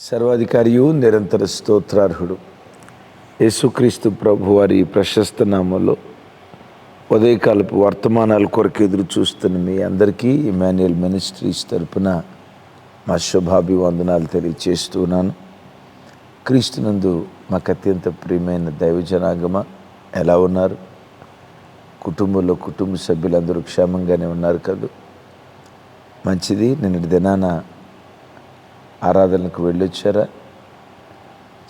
సర్వాధికారియు నిరంతర స్తోత్రార్హుడు. యేసుక్రీస్తు ప్రభు వారి ప్రశస్త నామంలో ఉదయకాలపు వర్తమానాల కొరకు ఎదురు చూస్తున్న మీ అందరికీ ఇమాన్యుయల్ మినిస్ట్రీస్ తరపున మా శుభాభివందనాలు తెలియచేస్తున్నాను క్రీస్తునందు మాకు అత్యంత ప్రియమైన దైవజనాగమ ఎలా ఉన్నారు? కుటుంబంలో కుటుంబ సభ్యులందరూ క్షేమంగానే ఉన్నారు కదా? మంచిది నిన్నటి దినాన ఆరాధనకు వెళ్ళొచ్చారా?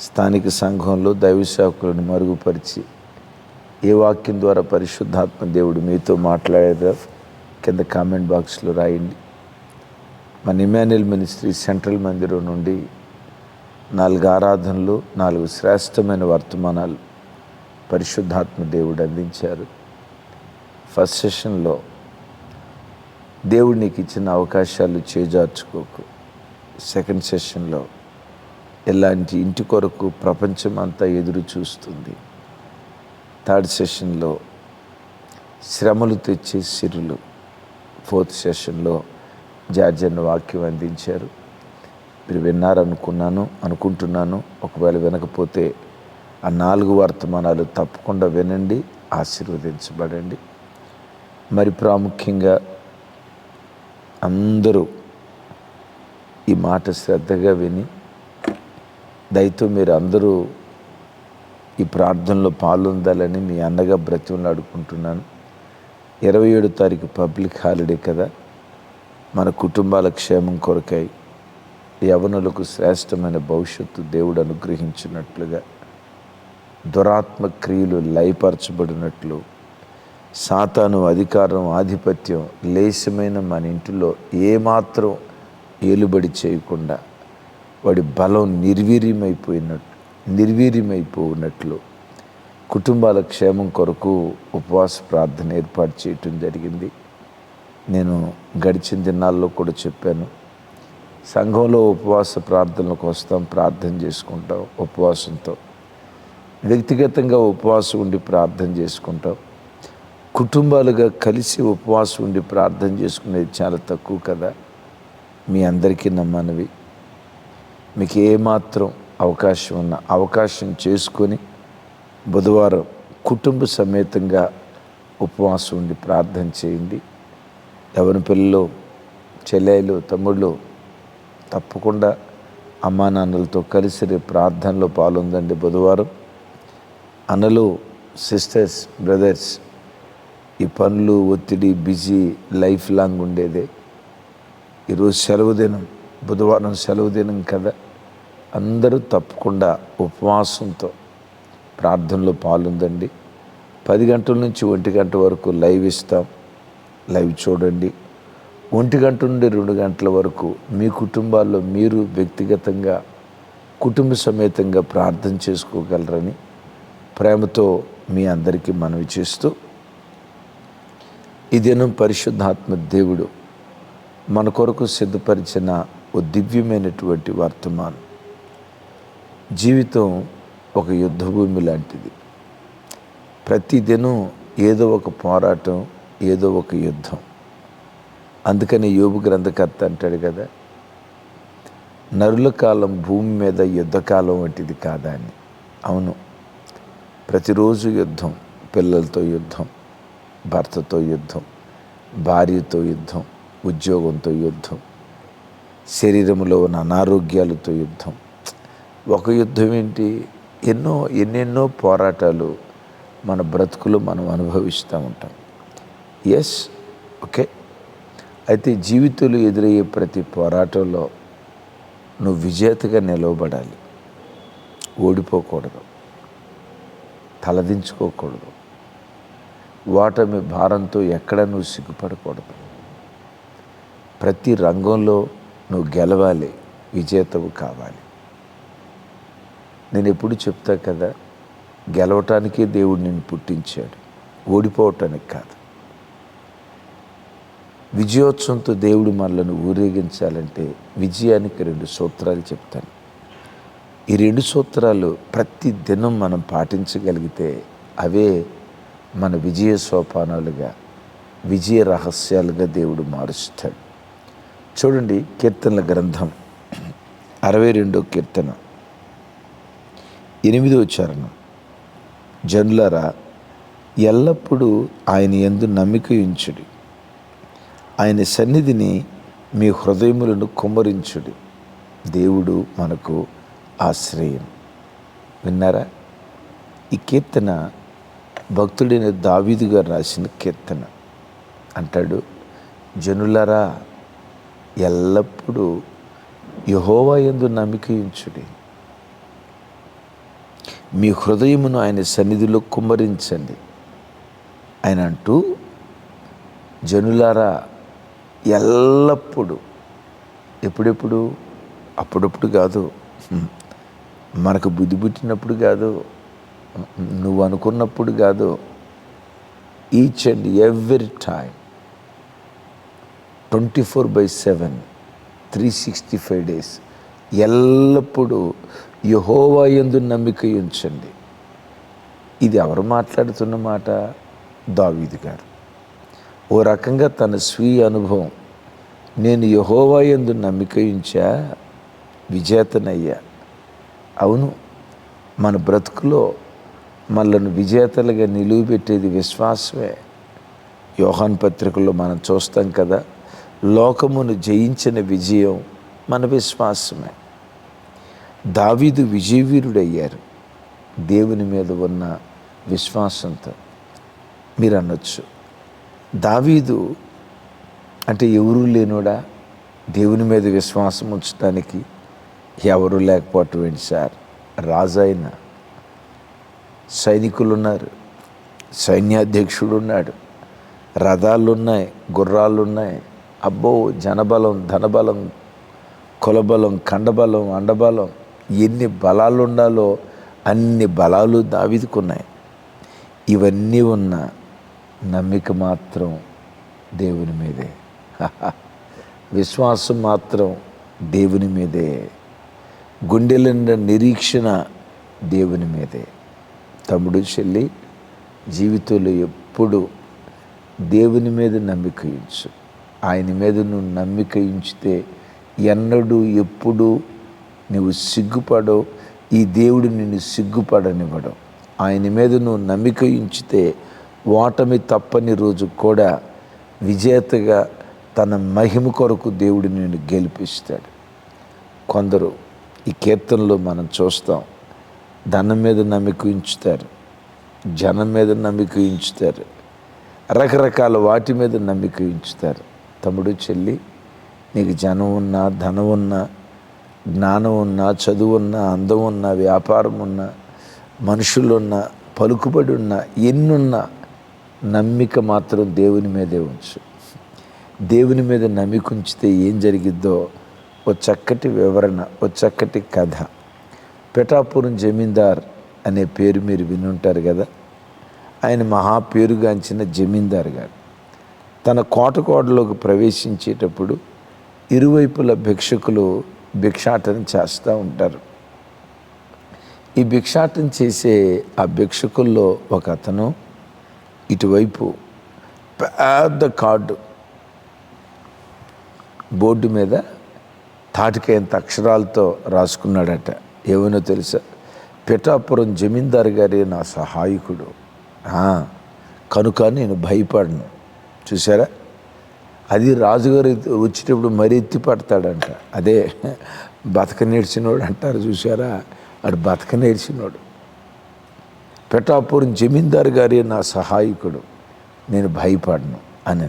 స్థానిక సంఘంలో దైవ సేవకులను మరుగుపరిచి ఏ వాక్యం ద్వారా పరిశుద్ధాత్మ దేవుడు మీతో మాట్లాడారా కింద కామెంట్ బాక్స్లో రాయండి. మన ఇమాన్యుయల్ మినిస్ట్రీ సెంట్రల్ మందిరం నుండి నాలుగు ఆరాధనలు నాలుగు శ్రేష్టమైన వర్తమానాలు పరిశుద్ధాత్మ దేవుడు అందించారు. ఫస్ట్ సెషన్లో దేవుడు నీకు ఇచ్చిన అవకాశాలు చేజార్చుకోకు. సెకండ్ సెషన్లో ఇలాంటి ఇంటి కొరకు ప్రపంచం అంతా ఎదురు చూస్తుంది. థర్డ్ సెషన్లో శ్రమలు తెచ్చే సిరులు. ఫోర్త్ సెషన్లో జార్జన్ వాక్యం అందించారు. మీరు విన్నారనుకున్నాను అనుకుంటున్నాను. ఒకవేళ వినకపోతే ఆ నాలుగు వర్తమానాలు తప్పకుండా వినండి ఆశీర్వదించబడండి. మరి ప్రాముఖ్యంగా అందరూ ఈ మాట శ్రద్ధగా విని దయతో మీరు అందరూ ఈ ప్రార్థనలో పాల్గొందాలని మీ అన్నగా బ్రతిమలాడుకుంటున్నాను ఇరవై ఏడు తారీఖు పబ్లిక్ హాలిడే కదా. మన కుటుంబాల క్షేమం కొరకై యవనులకు శ్రేష్టమైన భవిష్యత్తు దేవుడు అనుగ్రహించినట్లుగా దురాత్మ క్రియలు లయపరచబడినట్లు సాతాను అధికారం ఆధిపత్యం లేశమైన మన ఇంటిలో ఏమాత్రం ఏలుబడి చేయకుండా వాడి బలం నిర్వీర్యమైపోయినట్లు నిర్వీర్యమైపోయినట్లు కుటుంబాల క్షేమం కొరకు ఉపవాస ప్రార్థన ఏర్పాటు చేయటం జరిగింది. నేను గడిచిన దినాల్లో కూడా చెప్పాను సంఘంలో ఉపవాస ప్రార్థనలకు వస్తాం ప్రార్థన చేసుకుంటాం ఉపవాసంతో. వ్యక్తిగతంగా ఉపవాసం ఉండి ప్రార్థన చేసుకుంటాం. కుటుంబాలుగా కలిసి ఉపవాసం ఉండి ప్రార్థన చేసుకునేది చాలా తక్కువ కదా. మీ అందరికీ నమ్మనివి మీకు ఏమాత్రం అవకాశం ఉన్న అవకాశం చేసుకొని బుధవారం కుటుంబ సమేతంగా ఉపవాసం ఉండి ప్రార్థన చేయండి. ఎవరి పిల్లలు చెల్లెలు తమ్ముళ్ళు తప్పకుండా అమ్మా నాన్నలతో కలిసి రేపు ప్రార్థనలో పాల్గొందండి బుధవారం. అన్నలు సిస్టర్స్ బ్రదర్స్ ఈ పనులు ఒత్తిడి బిజీ లైఫ్ లాంగ్ ఉండేదే. ఈరోజు సెలవు దినం బుధవారం సెలవు దినం కదా. అందరూ తప్పకుండా ఉపవాసంతో ప్రార్థనలో పాల్గొందండి పది గంటల నుంచి ఒంటి గంట వరకు లైవ్ ఇస్తాం లైవ్ చూడండి. ఒంటి గంట నుండి రెండు గంటల వరకు మీ కుటుంబాల్లో మీరు వ్యక్తిగతంగా కుటుంబ సమేతంగా ప్రార్థన చేసుకోగలరని ప్రేమతో మీ అందరికీ మనవి చేస్తూ ఈ దినం పరిశుద్ధాత్మ దేవుడు మన కొరకు సిద్ధపరిచిన ఓ దివ్యమైనటువంటి వర్తమానం. జీవితం ఒక యుద్ధభూమి లాంటిది. ప్రతిదినం ఏదో ఒక పోరాటం ఏదో ఒక యుద్ధం. అందుకని యోగు గ్రంథకర్త అంటాడు కదా నరుల కాలం భూమి మీద యుద్ధకాలం వంటిది కాదా అని. అవును ప్రతిరోజు యుద్ధం పిల్లలతో యుద్ధం భర్తతో యుద్ధం భార్యతో యుద్ధం ఉద్యోగంతో యుద్ధం శరీరంలో ఉన్న అనారోగ్యాలతో యుద్ధం. ఒక యుద్ధం ఏంటి? ఎన్నో ఎన్నెన్నో పోరాటాలు మన బ్రతుకులు మనం అనుభవిస్తూ ఉంటాం. ఎస్ ఓకే అయితే జీవితంలో ఎదురయ్యే ప్రతి పోరాటంలో నువ్వు విజేతగా నిలవబడాలి. ఓడిపోకూడదు. తలదించుకోకూడదు. ఓటమి భారంతో ఎక్కడ నువ్వు సిగ్గుపడకూడదు. ప్రతి రంగంలో నువ్వు గెలవాలి విజేతవు కావాలి. నేను ఎప్పుడు చెప్తా కదా గెలవటానికే దేవుడు నిన్ను పుట్టించాడు ఓడిపోవటానికి కాదు. విజయోత్సవంతో దేవుడు మనలను ఊరేగించాలంటే విజయానికి రెండు సూత్రాలు చెప్తాను. ఈ రెండు సూత్రాలు ప్రతి దినం మనం పాటించగలిగితే అవే మన విజయ సోపానాలుగా విజయ రహస్యాలుగా దేవుడు మారుస్తాడు. చూడండి కీర్తనల గ్రంథం. అరవై రెండో కీర్తన. ఎనిమిదో చరణం జనులరా ఎల్లప్పుడూ ఆయన ఎందు నమ్మిక ఉంచుడి. ఆయన సన్నిధిని మీ హృదయములను కుమ్మరించుడి. దేవుడు మనకు ఆశ్రయం. విన్నారా? ఈ కీర్తన భక్తుడైన దావీదు గారు రాసిన కీర్తన. అంటాడు జనులరా ఎల్లప్పుడూ యహోవా ఎందు నమ్మిక ఉంచుడి మీ హృదయమును ఆయన సన్నిధిలో కుమ్మరించండి. ఆయన అంటూ జనులారా ఎల్లప్పుడూ ఎప్పుడెప్పుడు? అప్పుడప్పుడు కాదు. మనకు బుద్ధి పుట్టినప్పుడు కాదు. నువ్వు అనుకున్నప్పుడు కాదు. Each and every time twenty four by seven three sixty five days. ఎల్లప్పుడూ యహోవా యందు నమ్మిక ఉంచండి. ఇది ఎవరు మాట్లాడుతున్న మాట? దావీదు గారు. ఓ రకంగా తన స్వీయ అనుభవం నేను యహోవా ఎందు నమ్మిక ఉంచా విజేతనయ్యా. అవును మన బ్రతుకులో మనల్ని విజేతలుగా నిలువబెట్టేది విశ్వాసమే. యోహాన్ పత్రికలో మనం చూస్తాం కదా లోకమును జయించిన విజయం మన విశ్వాసమే. దావీదు విజయవీరుడయ్యారు. దేవుని మీద ఉన్న విశ్వాసంతో మీరు అనొచ్చు దావీదు అంటే ఎవరూ లేనోడా? దేవుని మీద విశ్వాసం ఉంచడానికి ఎవరు లేకపోవటం ఏంటి సార్? రాజైన సైనికులు ఉన్నారు సైన్యాధ్యక్షుడు ఉన్నాడు రథాలున్నాయి గుర్రాలు ఉన్నాయి అబ్బో జనబలం ధనబలం కులబలం కండబలం అండబలం ఎన్ని బలాలు ఉండాలో అన్ని బలాలు దావిదుకున్నాయి. ఇవన్నీ ఉన్న నమ్మిక మాత్రం దేవుని మీదే. విశ్వాసం మాత్రం దేవుని మీదే. గుండెలున్న నిరీక్షణ దేవుని మీదే. తమ్ముడు చెల్లి జీవితంలో ఎప్పుడు దేవుని మీద నమ్మిక ఇచ్చు ఆయన మీద నువ్వు నమ్మిక ఉంచితే ఎన్నడూ ఎప్పుడు నువ్వు సిగ్గుపడవు ఈ దేవుడు నిన్ను సిగ్గుపడనివ్వడం. ఆయన మీద నువ్వు నమ్మిక ఉంచితే ఓటమి తప్పని రోజు కూడా విజేతగా తన మహిమ కొరకు దేవుడు నిన్ను గెలిపిస్తాడు. కొందరు ఈ కీర్తనలో మనం చూస్తాం ధనం మీద నమ్మిక ఉంచుతారు జనం మీద నమ్మిక ఉంచుతారు రకరకాల వాటి మీద నమ్మిక ఉంచుతారు. తమ్ముడు చెల్లి నీకు జనం ఉన్నా ధనం ఉన్నా జ్ఞానం ఉన్నా చదువు ఉన్నా అందం ఉన్నా వ్యాపారం ఉన్నా మనుషులున్నా పలుకుబడి ఉన్నా ఎన్నున్నా నమ్మిక మాత్రం దేవుని మీదే ఉంచు. దేవుని మీద నమ్మిక ఉంచితే ఏం జరిగిద్దో ఓ చక్కటి వివరణ ఓ చక్కటి కథ. పిఠాపురం జమీందార్ అనే పేరు మీరు వినుంటారు కదా? ఆయన మహా పేరుగాంచిన జమీందార్ గారు. తన కోటకోటలోకి ప్రవేశించేటప్పుడు ఇరువైపుల భిక్షకులు భిక్షాటన చేస్తూ ఉంటారు. ఈ భిక్షాటన చేసే ఆ భిక్షకుల్లో ఒక అతను ఇటువైపు పెద్ద కార్డు బోర్డు మీద తాటికైనంత అక్షరాలతో రాసుకున్నాడట. ఏమైనా తెలుసా? పిఠాపురం జమీందారు గారే నా సహాయకుడు. కనుక నేను భయపడను. చూసారా అది రాజుగారు వచ్చేటప్పుడు మరీ ఎత్తి పడతాడంట. అదే బతక నేర్చినోడు అంటారు చూసారా అడు బతక నేర్చినోడు. పిఠాపురం జమీందారు గారే నా సహాయకుడు. నేను భయపడను అని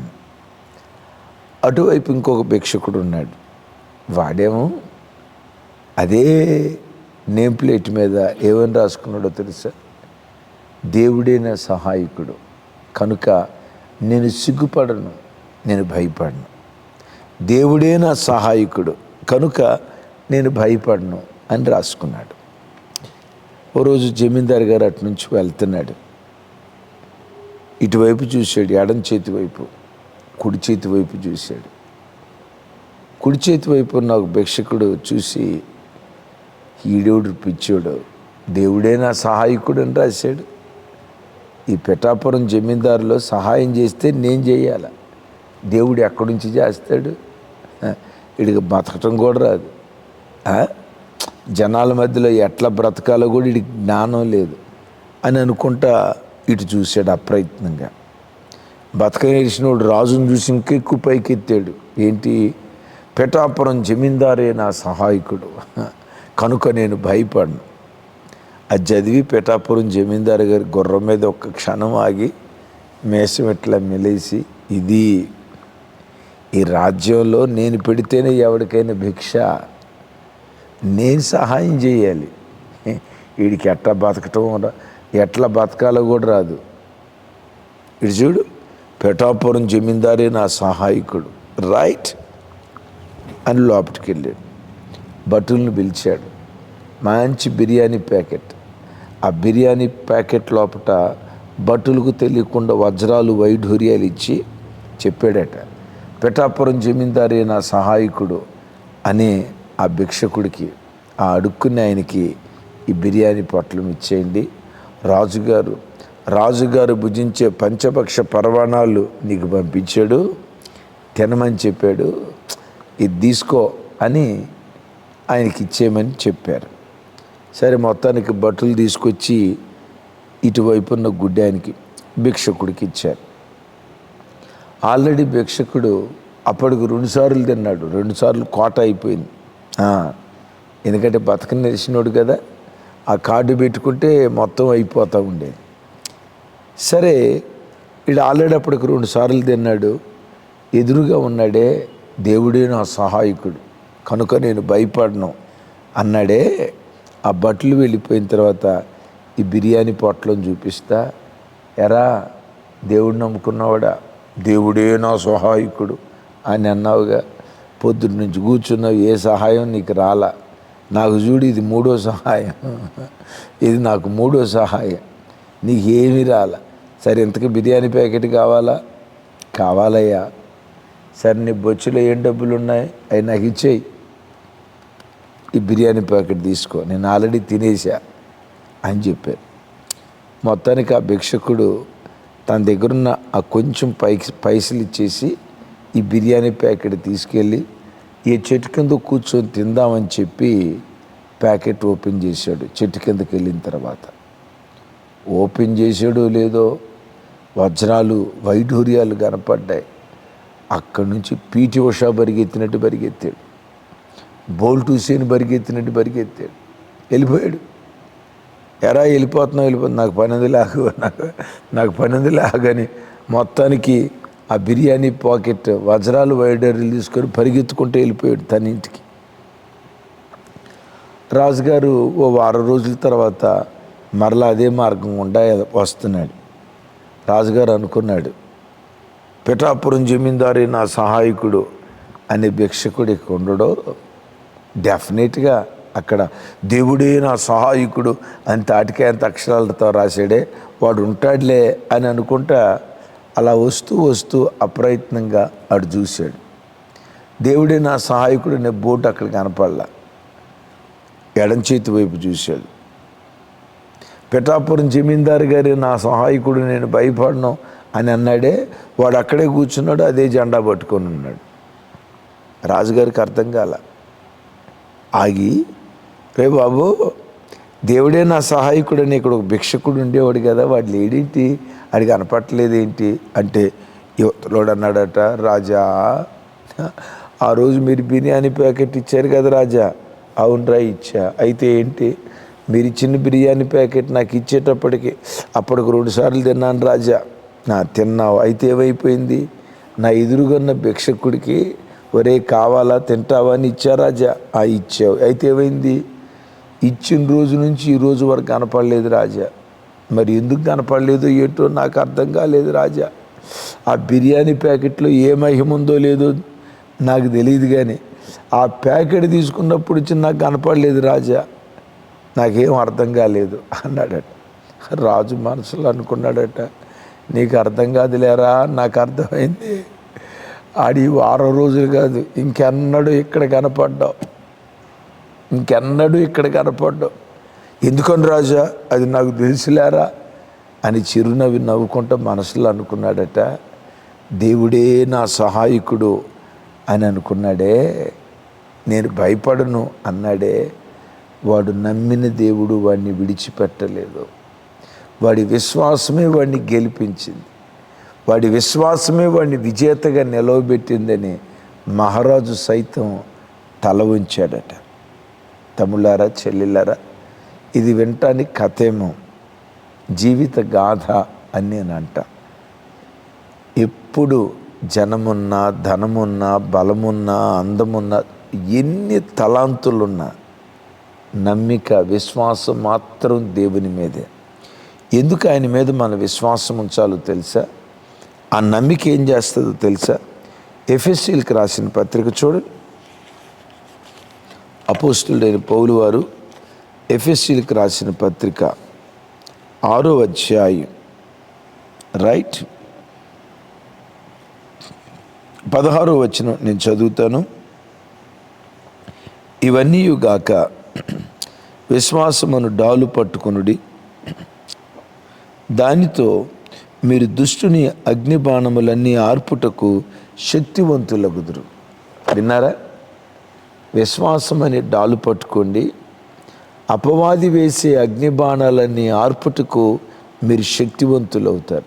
అటువైపు ఇంకొక భిక్షకుడు ఉన్నాడు. వాడేమో అదే నేమ్ ప్లేట్ మీద ఏమని రాసుకున్నాడో తెలుసా? దేవుడే నా సహాయకుడు. కనుక నేను సిగ్గుపడను నేను భయపడను. దేవుడే నా సహాయకుడు కనుక నేను భయపడను అని రాసుకున్నాడు. ఓ రోజు జమీందారు గారు అటు నుంచి వెళ్తున్నాడు. ఇటువైపు చూశాడు ఎడం చేతి వైపు కుడి చేతి వైపు చూశాడు. కుడి చేతి వైపు ఉన్న ఒక భిక్షకుడు చూసి ఈడేవుడు పిచ్చోడు? దేవుడే నా సహాయకుడు అని రాశాడు. ఈ పిఠాపురం జమీందారులో సహాయం చేస్తే నేను చేయాల. దేవుడు ఎక్కడి నుంచి చేస్తాడు? వీడికి బతకటం కూడా రాదు. జనాల మధ్యలో ఎట్లా బ్రతకాలో కూడా వీడికి జ్ఞానం లేదు అని అనుకుంటా ఇటు చూశాడు అప్రయత్నంగా. బతకనేసినోడు రాజును చూసి ఇంకెక్కు పైకెత్తాడు. ఏంటి? పిఠాపురం జమీందారే నా సహాయకుడు. కనుక నేను భయపడను. అది చదివి పిఠాపురం జమీందారు గారి గుర్రం మీద ఒక్క క్షణం ఆగి మేషం ఇట్లా మెలేసి ఇది ఈ రాజ్యంలో నేను పెడితేనే ఎవరికైనా భిక్ష. నేను సహాయం చేయాలి. వీడికి ఎట్లా బతకటం ఎట్లా బతకాలో కూడా రాదు. ఇటు చూడు పిఠాపురం జమీందారే నా సహాయకుడు. రైట్. అని లోపలికి వెళ్ళాడు భటులను పిలిచాడు. మంచి బిర్యానీ ప్యాకెట్. ఆ బిర్యానీ ప్యాకెట్ లోపట భటులకు తెలియకుండా వజ్రాలు వైఢూర్యాలు ఇచ్చి చెప్పాడట పిఠాపురం జమీందారే నా సహాయకుడు అనే ఆ భిక్షకుడికి ఆ అడుక్కునే ఆయనకి ఈ బిర్యానీ పొట్లం ఇచ్చేయండి. రాజుగారు రాజుగారు భుజించే పంచపక్ష పరవాణాలు నీకు పంపించాడు తినమని చెప్పాడు ఇది తీసుకో అని ఆయనకి ఇచ్చేయమని చెప్పారు. సరే మొత్తానికి బట్టలు తీసుకొచ్చి ఇటువైపు ఉన్న గుడ్డానికి భిక్షకుడికి ఇచ్చారు. ఆల్రెడీ భిక్షకుడు అప్పటికి రెండుసార్లు తిన్నాడు. రెండుసార్లు కోట అయిపోయింది. ఎందుకంటే బతకని తెలిసినోడు కదా ఆ కార్డు పెట్టుకుంటే మొత్తం అయిపోతూ ఉండేది సరే వీడు ఆల్రెడీ అప్పటికి రెండు సార్లు తిన్నాడు. ఎదురుగా ఉన్నాడే దేవుడే నా సహాయకుడు. కనుక నేను భయపడను అన్నాడే ఆ బట్టలు వెళ్ళిపోయిన తర్వాత ఈ బిర్యానీ పొట్లం చూపిస్తా ఎరా దేవుడు నమ్ముకున్నవాడా? దేవుడే నా సహాయకుడు అని అన్నావుగా. పొద్దున్న నుంచి కూర్చున్నావు ఏ సహాయం నీకు రాలా? నాకు చూడు ఇది మూడో సహాయం. ఇది నాకు మూడో సహాయం. నీకు ఏమీ రాలా? సరే ఇంతకు బిర్యానీ ప్యాకెట్ కావాలా? కావాలయ్యా. సరే నీ బొచ్చులో ఏం డబ్బులు ఉన్నాయి అవి నాకు ఇచ్చేయి. ఈ బిర్యానీ ప్యాకెట్ తీసుకో నేను ఆల్రెడీ తినేసా అని చెప్పారు మొత్తానికి ఆ భిక్షకుడు తన దగ్గరున్న ఆ కొంచెం పై పైసలు ఇచ్చేసి ఈ బిర్యానీ ప్యాకెట్ తీసుకెళ్ళి ఈ చెట్టు కింద కూర్చొని తిందామని చెప్పి ప్యాకెట్ ఓపెన్ చేశాడు చెట్టు కిందకి వెళ్ళిన తర్వాత. ఓపెన్ చేసాడో లేదో వజ్రాలు వైఢూర్యాలు కనపడ్డాయి. అక్కడి నుంచి పీటి ఉషా పరిగెత్తినట్టు పరిగెత్తాడు. బోల్ట్ హుసేన్ బరిగెత్తినట్టు బరిగెత్తాడు. వెళ్ళిపోయాడు. ఎరా వెళ్ళిపోతున్నావు వెళ్ళిపోతుంది నాకు పనింది లాగు నాకు నాకు పనింది లాగని మొత్తానికి ఆ బిర్యానీ పాకెట్ వజ్రాలు వైడర్లు తీసుకొని పరిగెత్తుకుంటూ వెళ్ళిపోయాడు తన ఇంటికి. రాజుగారు ఓ వారం రోజుల తర్వాత మరలా అదే మార్గం గుండా వస్తున్నాడు. రాజుగారు అనుకున్నాడు పిఠాపురం జమీందారి నా సహాయకుడు అనే భిక్షకుడు ఇక్కడ ఉండడో. డెఫినెట్గా అక్కడ దేవుడే నా సహాయకుడు అని తాటికే అంత అక్షరాలతో రాశాడే. వాడు ఉంటాడులే అని అనుకుంటా అలా వస్తూ వస్తూ అప్రయత్నంగా ఆడు చూశాడు. దేవుడే నా సహాయకుడు అనే బోటు అక్కడ కనపడలా. ఎడం చేతి వైపు చూశాడు. పిఠాపురం జమీందారు గారి నా సహాయకుడు నేను భయపడను అని అన్నాడే. వాడు అక్కడే కూర్చున్నాడు అదే జెండా పట్టుకొని ఉన్నాడు. రాజుగారికి అర్థం కాల. ఆగి రే బాబు దేవుడే నా సహాయకుడు అని ఇక్కడ ఒక భిక్షకుడు ఉండేవాడు కదా వాడు లేడేంటి? అది కనపట్టలేదు ఏంటి అంటే యువతలోడు అన్నాడట రాజా ఆ రోజు మీరు బిర్యానీ ప్యాకెట్ ఇచ్చారు కదా రాజా. అవునరా ఇచ్చా. అయితే ఏంటి? మీరు ఇచ్చిన బిర్యానీ ప్యాకెట్ నాకు ఇచ్చేటప్పటికి అప్పటికి రెండు సార్లు తిన్నాను రాజా. నా తిన్నావు. అయితే ఏమైపోయింది? నా ఎదురుగున్న భిక్షకుడికి ఒరే కావాలా తింటావా అని ఇచ్చా రాజా. ఆ ఇచ్చావు. అయితే ఏమైంది? ఇచ్చిన రోజు నుంచి ఈ రోజు వరకు కనపడలేదు రాజా. మరి ఎందుకు కనపడలేదు ఏంటో నాకు అర్థం కాలేదు రాజా. ఆ బిర్యానీ ప్యాకెట్లో ఏ మహిమ ఉందో లేదో నాకు తెలియదు కానీ ఆ ప్యాకెట్ తీసుకున్నప్పుడు వచ్చి నాకు కనపడలేదు రాజా. నాకేం అర్థం కాలేదు అన్నాడట. రాజు మనసులో అనుకున్నాడట నీకు అర్థం కాదులేరా? నాకు అర్థమైంది. ఆడి వారం రోజులు కాదు ఇంకెన్నడూ ఇక్కడ కనపడ్డావు. ఇంకెన్నడూ ఇక్కడ కనపడ్డావు. ఎందుకని రాజా అది నాకు తెలిసిలేరా అని చిరునవ్వి నవ్వుకుంటూ మనసులో అనుకున్నాడట. దేవుడే నా సహాయకుడు అని అనుకున్నాడే. నేను భయపడను అన్నాడే. వాడు నమ్మిన దేవుడు వాడిని విడిచిపెట్టలేదు. వాడి విశ్వాసమే వాడిని గెలిపించింది. వాడి విశ్వాసమే వాడిని విజేతగా నిలవబెట్టిందని మహారాజు సైతం తల ఉంచాడట తమ్ముళ్ళారా చెల్లెళ్ళారా ఇది వినటానికి కథేమో జీవిత గాథ అని నేను అంట. ఎప్పుడు జనమున్నా ధనమున్నా బలమున్నా అందమున్నా ఎన్ని తలాంతులున్నా నమ్మిక విశ్వాసం మాత్రం దేవుని మీదే. ఎందుకు ఆయన మీద మన విశ్వాసం ఉంచాలో తెలుసా? ఆ నమ్మిక ఏం చేస్తుందో తెలుసా? ఎఫ్ఎస్సీలకు రాసిన పత్రిక చూడండి అపోస్తుడైన పౌలు వారు ఎఫ్ఎస్సీలకు రాసిన పత్రిక ఆరో అధ్యాయం. రైట్? పదహారో వచ్చిన నేను చదువుతాను. ఇవన్నీ గాక విశ్వాసమును డాలు పట్టుకొనుడి. దానితో మీరు దుష్టుని అగ్నిబాణములన్నీ ఆర్పుటకు శక్తివంతులగుదురు. విన్నారా? విశ్వాసం అనే డాలు పట్టుకోండి. అపవాది వేసే అగ్నిబాణాలన్నీ ఆర్పుటకు మీరు శక్తివంతులవుతారు.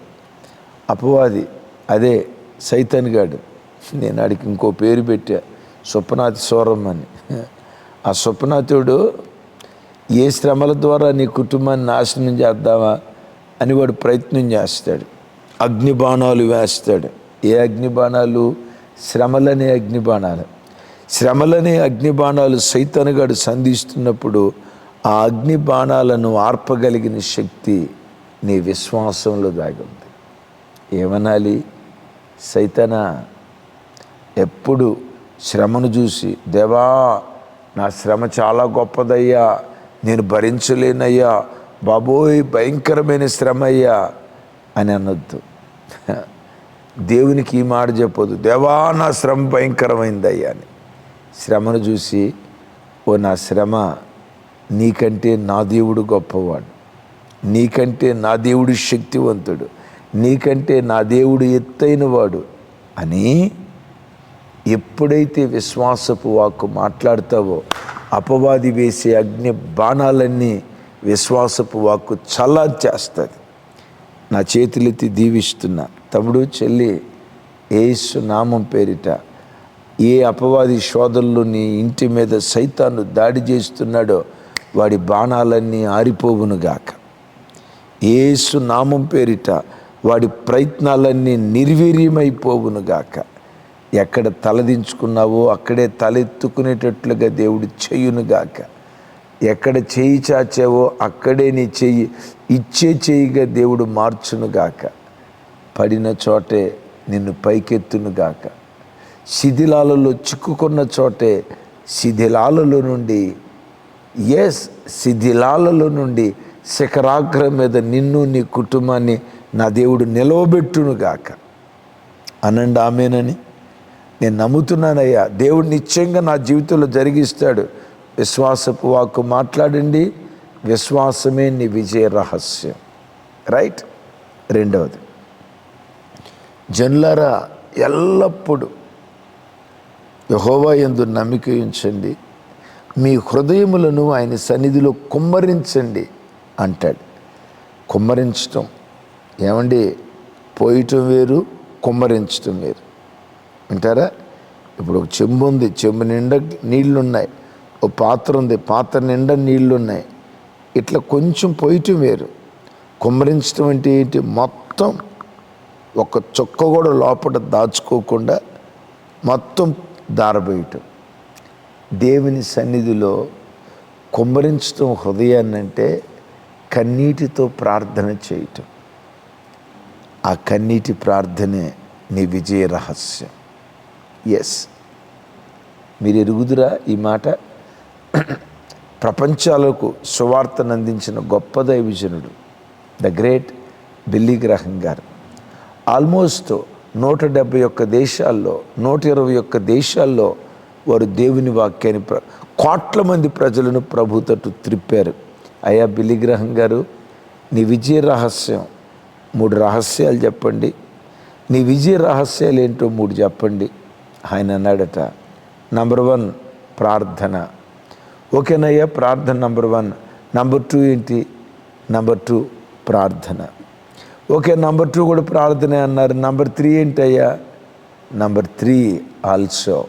అపవాది అదే సైతన్ గాడు. నేను ఆడికి ఇంకో పేరు పెట్టా స్వప్నాతి సోరం అని. ఆ స్వప్నాతుడు ఏ శ్రమల ద్వారా నీ కుటుంబాన్ని నాశనం చేద్దామా? అని వాడు ప్రయత్నం చేస్తాడు. అగ్నిబాణాలు వేస్తాడు. ఏ అగ్నిబాణాలు? శ్రమలనే అగ్నిబాణాలు. శ్రమలనే అగ్నిబాణాలు సైతనుగాడు సంధిస్తున్నప్పుడు ఆ అగ్ని బాణాలను ఆర్పగలిగిన శక్తి నీ విశ్వాసంలో దాగుంది. ఏమనాలి? సైతన ఎప్పుడు శ్రమను చూసి దేవా నా శ్రమ చాలా గొప్పదయ్యా నేను భరించలేనయ్యా బాబోయ్ భయంకరమైన శ్రమ అయ్యా అని అనొద్దు. దేవునికి ఈ మాట చెప్పొద్దు. దేవా నా శ్రమ భయంకరమైందయ్యా అని. శ్రమను చూసి ఓ నా శ్రమ నీకంటే నా దేవుడు గొప్పవాడు. నీకంటే నా దేవుడు శక్తివంతుడు. నీకంటే నా దేవుడు ఎత్తైన వాడు అని ఎప్పుడైతే విశ్వాసపు వాక్కు మాట్లాడతావో అపవాది వేసే అగ్ని బాణాలన్నీ విశ్వాసపు వాక్కు చల్లా చేస్తుంది నా చేతులెత్తి దీవిస్తున్నా. తమ్ముడు చెల్లి ఏసు నామం పేరిట ఏ అపవాది శోధనలు నీ ఇంటి మీద సైతాన్ని దాడి చేస్తున్నాడో వాడి బాణాలన్నీ ఆరిపోవునుగాక ఏసు నామం పేరిట వాడి ప్రయత్నాలన్నీ నిర్వీర్యమైపోవునుగాక ఎక్కడ తలదించుకున్నావో అక్కడే తలెత్తుకునేటట్లుగా దేవుడు చెయ్యునుగాక ఎక్కడ చేయి చాచావో అక్కడే నీ చెయ్యి ఇచ్చే చెయ్యిగా దేవుడు మార్చునుగాక పడిన చోటే నిన్ను పైకెత్తునుగాక శిథిలాలలో చిక్కుకున్న చోటే శిథిలాలలో నుండి ఎస్ శిథిలాలలో నుండి శిఖరాగ్రం మీద నిన్ను నీ కుటుంబాన్ని నా దేవుడు నిలవబెట్టునుగాక అనండి ఆమెనని. నేను నమ్ముతున్నానయ్యా. దేవుడు నిశ్చయంగా నా జీవితంలో జరిగిస్తాడు. విశ్వాసపు వాక్కు మాట్లాడండి. విశ్వాసమే నీ విజయ రహస్యం. రైట్? రెండవది. జనులరా ఎల్లప్పుడూ యహోవా ఎందు నమ్మిక ఉంచండి. మీ హృదయములను ఆయన సన్నిధిలో కుమ్మరించండి అంటాడు. కుమ్మరించటం ఏమండి? పోయటం వేరు కుమ్మరించటం వేరు. వింటారా? ఇప్పుడు ఒక చెంబు ఉంది. చెంబు నిండా నీళ్ళు ఉన్నాయి ఓ పాత్ర ఉంది. పాత్ర నిండా నీళ్ళు ఉన్నాయి ఇట్లా కొంచెం పోయటం వేరు. కుమ్మరించడం అంటే ఏంటి? మొత్తం ఒక చుక్క కూడా లోపల దాచుకోకుండా మొత్తం దారబోయటం. దేవుని సన్నిధిలో కుమ్మరించడం హృదయాన్ని అంటే కన్నీటితో ప్రార్థన చేయటం. ఆ కన్నీటి ప్రార్థనే నీ విజయ రహస్యం. ఎస్ మీరు ఎరుగుదురా ఈ మాట? ప్రపంచాలకు సువార్తను అందించిన గొప్ప దైవజనుడు ద గ్రేట్ బిల్లీ గ్రహం గారు. ఆల్మోస్ట్ నూట డెబ్భై ఒక్క దేశాల్లో నూట ఇరవై ఒక్క దేశాల్లో వారు దేవుని వాక్యాన్ని ప్ర కోట్ల మంది ప్రజలను ప్రభు తట్టు త్రిప్పారు. అయ్యా బిల్లి గ్రహం గారు నీ విజయ రహస్యం మూడు రహస్యాలు చెప్పండి. నీ విజయ రహస్యాలు ఏంటో మూడు చెప్పండి. ఆయన అన్నాడట నంబర్ వన్ ప్రార్థన. ఓకేనయ్యా ప్రార్థన నంబర్ వన్. నంబర్ టూ ఏంటి? నంబర్ టూ ప్రార్థన. ఓకే నంబర్ టూ కూడా ప్రార్థనే అన్నారు. నంబర్ త్రీ ఏంటయ్యా? Number three also.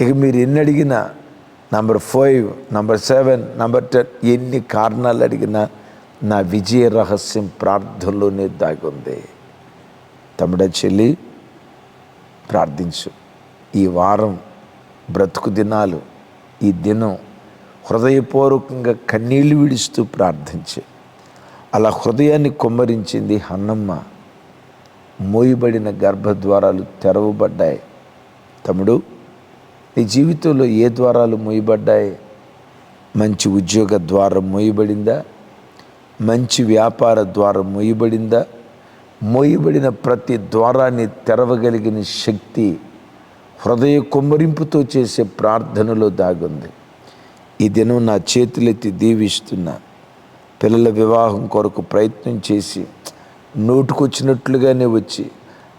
ఇక మీరు ఎన్ని అడిగినా number five number seven number ten ఎన్ని కారణాలు అడిగినా నా విజయ రహస్యం ప్రార్థనలోనే దాగి ఉంది తమ్ముడ చెల్లి ప్రార్థించు. ఈ వారం బ్రతుకు దినాలు ఈ దినం హృదయపూర్వకంగా కన్నీళ్ళు విడుస్తూ ప్రార్థించే. అలా హృదయాన్ని కుమ్మరించింది హన్నమ్మ మోయబడిన గర్భద్వారాలు తెరవబడ్డాయి. తమ్ముడు నీ జీవితంలో ఏ ద్వారాలు మోయబడ్డాయి? మంచి ఉద్యోగ ద్వారం మోయబడిందా? మంచి వ్యాపార ద్వారం మోయబడిందా? మోయబడిన ప్రతి ద్వారాన్ని తెరవగలిగిన శక్తి హృదయ కుమ్మరింపుతో చేసే ప్రార్థనలో దాగుంది. ఈ దినం నా చేతులెత్తి దీవిస్తున్నా. పిల్లల వివాహం కొరకు ప్రయత్నం చేసి నోటుకొచ్చినట్లుగానే వచ్చి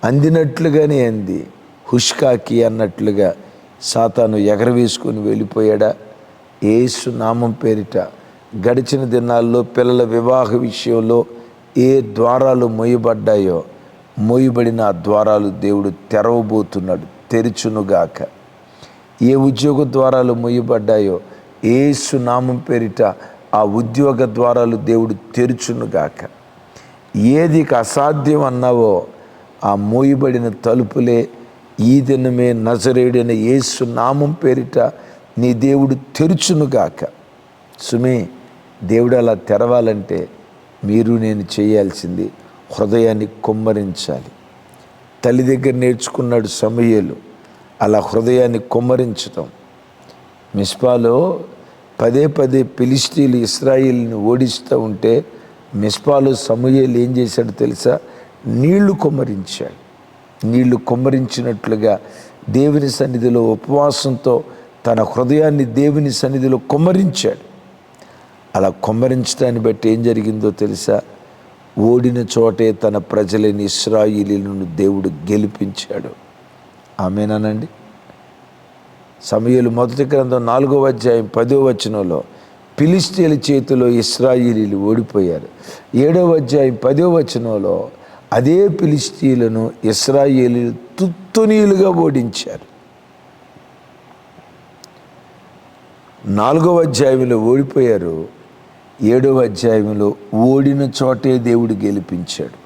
అందినట్లుగానే అంది. హుష్కాకి అన్నట్లుగా సాతాను ఎగరవేసుకొని వెళ్ళిపోయాడా? ఏసు నామం పేరిట గడిచిన దినాల్లో పిల్లల వివాహ విషయంలో ఏ ద్వారాలు మొయ్యబడ్డాయో మోయబడిన ఆ ద్వారాలు దేవుడు తెరవబోతున్నాడు తెరుచునుగాక. ఏ ఉద్యోగ ద్వారాలు మొయ్యబడ్డాయో ఏసు నామం పేరిట ఆ ఉద్యోగ ద్వారాలు దేవుడు తెరుచునుగాక ఏది అసాధ్యం అన్నావో ఆ మోయబడిన తలుపులే ఈ దినమే నజరేడైన యేసు నామం పేరిట నీ దేవుడు తెరుచునుగాక సుమే దేవుడు అలా తెరవాలంటే మీరు నేను చేయాల్సింది హృదయాన్ని కుమ్మరించాలి. తల్లి దగ్గర నేర్చుకున్నాడు సమయలు అలా హృదయాన్ని కుమ్మరించటం. మిస్పాలో పదే పదే ఫిలిస్తీన్లు ఇస్రాయిల్ని ఓడిస్తూ ఉంటే మిస్పాలు సమూయేలు ఏం చేశాడు తెలుసా? నీళ్ళు కుమ్మరించాడు. నీళ్ళు కుమ్మరించినట్లుగా దేవుని సన్నిధిలో ఉపవాసంతో తన హృదయాన్ని దేవుని సన్నిధిలో కుమ్మరించాడు. అలా కుమ్మరించడాన్ని బట్టి ఏం జరిగిందో తెలుసా? ఓడిన చోటే తన ప్రజలని ఇస్రాయిలీలను దేవుడు గెలిపించాడు. ఆమెనానండి? సమయలు మొదటి గ్రంథం నాలుగో అధ్యాయం పదో వచనంలో పిలిస్తీల చేతిలో ఇస్రాయిలీలు ఓడిపోయారు. ఏడవ అధ్యాయం పదో వచనంలో అదే పిలిస్తీలను ఇస్రాయేలీలు తుత్తునీలుగా ఓడించారు. నాలుగవ అధ్యాయంలో ఓడిపోయారు. ఏడవ అధ్యాయంలో ఓడిన చోటే దేవుడు గెలిపించాడు.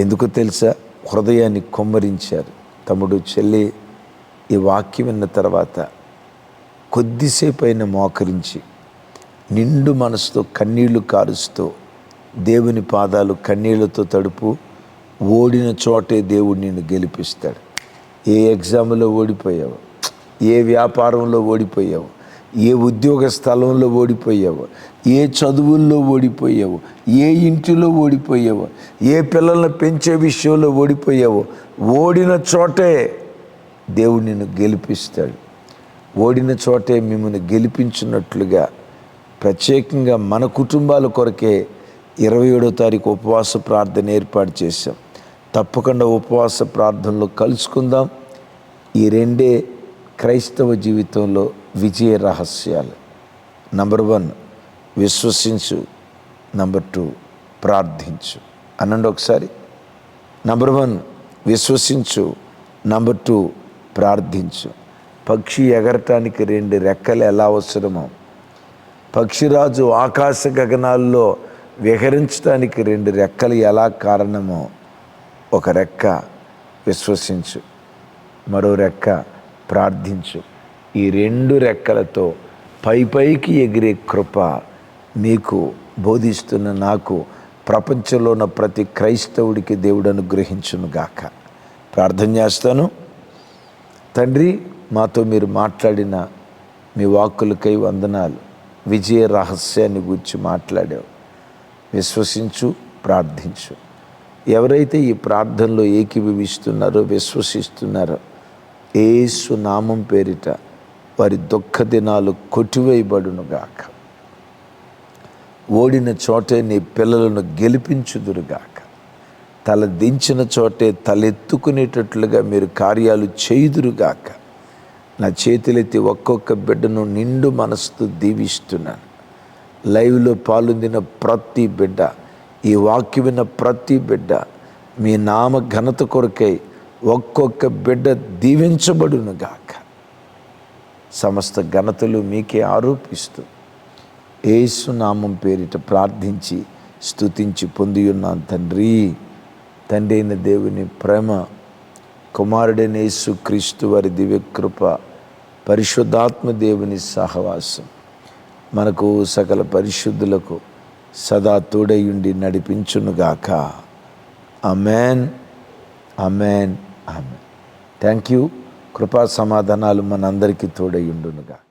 ఎందుకు తెలుసా? హృదయాన్ని కొమ్మరించారు. తమ్ముడు చెల్లి ఈ వాక్యం విన్న తర్వాత కొద్దిసేపు అయిన మోకరించి నిండు మనసుతో కన్నీళ్ళు కారుస్తూ దేవుని పాదాలు కన్నీళ్ళతో తడుపు ఓడిన చోటే దేవుడు నిన్ను గెలిపిస్తాడు. ఏ ఎగ్జామ్లో ఓడిపోయావు? ఏ వ్యాపారంలో ఓడిపోయావు? ఏ ఉద్యోగ స్థలంలో ఓడిపోయావు? ఏ చదువుల్లో ఓడిపోయావు? ఏ ఇంటిలో ఓడిపోయావు? ఏ పిల్లల్ని పెంచే విషయంలో ఓడిపోయావు? ఓడిన చోటే దేవుడు నిన్ను గెలిపిస్తాడు. ఓడిన చోటే మిమ్మల్ని గెలిపించినట్లుగా ప్రత్యేకంగా మన కుటుంబాల కొరకే ఇరవై ఏడో తారీఖు ఉపవాస ప్రార్థన ఏర్పాటు చేశాం. తప్పకుండా ఉపవాస ప్రార్థనలో కలుసుకుందాం. ఈ రెండే క్రైస్తవ జీవితంలో విజయ రహస్యాలు. నంబర్ వన్ విశ్వసించు. నంబర్ టూ ప్రార్థించు. అనండి ఒకసారి. నంబర్ వన్ విశ్వసించు. నంబర్ టూ ప్రార్థించు. పక్షి ఎగరటానికి రెండు రెక్కలు ఎలా అవసరమో. పక్షిరాజు ఆకాశ గగనాల్లో విహరించడానికి రెండు రెక్కలు ఎలా కారణమో ఒక రెక్క విశ్వసించు. మరో రెక్క ప్రార్థించు. ఈ రెండు రెక్కలతో పై పైకి ఎగిరే కృప మీకు బోధిస్తున్న నాకు ప్రపంచంలో ఉన్న ప్రతి క్రైస్తవుడికి దేవుడు అనుగ్రహించునుగాక. ప్రార్థన చేస్తాను. తండ్రి మాతో మీరు మాట్లాడిన మీ వాక్కులకై వందనాలు. విజయ రహస్యాన్ని గురించి మాట్లాడావు. విశ్వసించు ప్రార్థించు. ఎవరైతే ఈ ప్రార్థనలో ఏకీభవిస్తున్నారో విశ్వసిస్తున్నారో ఏసు నామం పేరిట వారి దుఃఖ దినాలు కొట్టివేయబడునుగాక. ఓడిన చోటే నీ పిల్లలను గెలిపించుదురుగాక. తల దించిన చోటే తలెత్తుకునేటట్లుగా మీరు కార్యాలు చేయుదురుగాక. నా చేతులెత్తి ఒక్కొక్క బిడ్డను నిండు మనసుతో దీవిస్తున్నాను. లైవ్లో పాల్గొందిన ప్రతి బిడ్డ ఈ వాక్యం విన్న ప్రతి బిడ్డ మీ నామ ఘనత కొరకై ఒక్కొక్క బిడ్డ దీవించబడును గాక సమస్త ఘనతలు మీకే ఆరోపిస్తూ ఏసు నామం పేరిట ప్రార్థించి స్తుతించి పొందియున్నాను తండ్రి. తండ్రి అయిన దేవుని ప్రేమ కుమారుడైన యేసు క్రీస్తు వారి దివ్యకృప పరిశుద్ధాత్మ దేవుని సహవాసం. మనకు సకల పరిశుద్ధులకు సదా తోడయుండి నడిపించునుగాక. Amen amen amen thank you కృపా సమాధానాలు మనందరికీ తోడయుండునుగాక